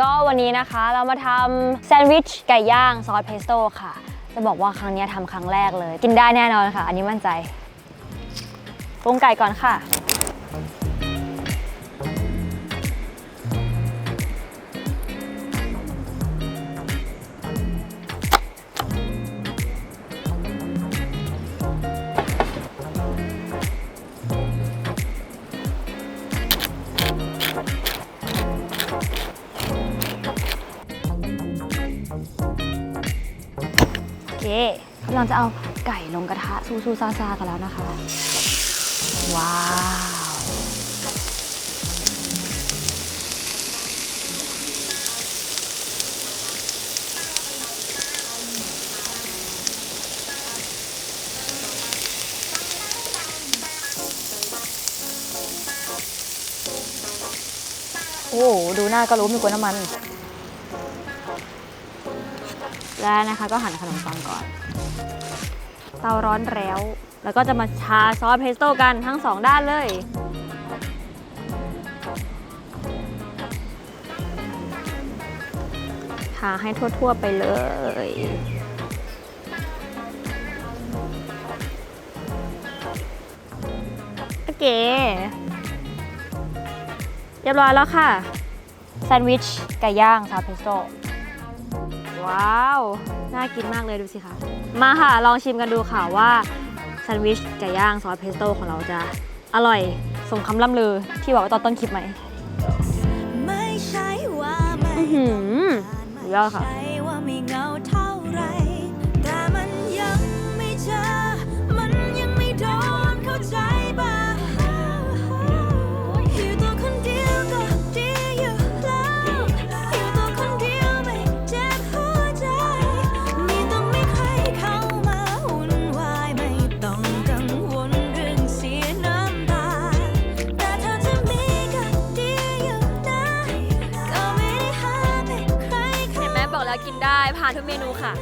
ก็วันนี้นะคะเรามาทำแซนด์วิชไก่ย่างซอสเพสโต้ค่ะ จะบอกว่าครั้งนี้ทำครั้งแรกเลย กินได้แน่นอนค่ะ อันนี้มั่นใจปรุงไก่ก่อนค่ะ โอเคกำลังจะเอาไก่ลงกระทะซูซูซาซากันแล้วนะคะ ว้าว โอ้โหดูหน้าก็รู้มีกวนน้ำมัน แล้วนะคะก็หั่นขนมปังก่อน เตาร้อนแล้ว แล้วก็จะมาทาซอสเพสโต้กันทั้งสองด้านเลย ทาให้ทั่วๆไปเลยโอเคเรียบร้อยแล้วค่ะ แซนด์วิชไก่ย่างซอสเพสโต้ ว้าว น่ากินมากเลยดูสิคะ มาค่ะ ลองชิมกันดูค่ะว่าแซนด์วิชไก่ย่างซอสเพสโต้ของเราจะอร่อยสมคำล่ำลือที่บอกไว้ตอนต้นคลิปไหมไม่ใช่ว่าไม่อื้อหือสุดยอดค่ะ กแล้วกินได้ผ่านทุกเมนูค่ะ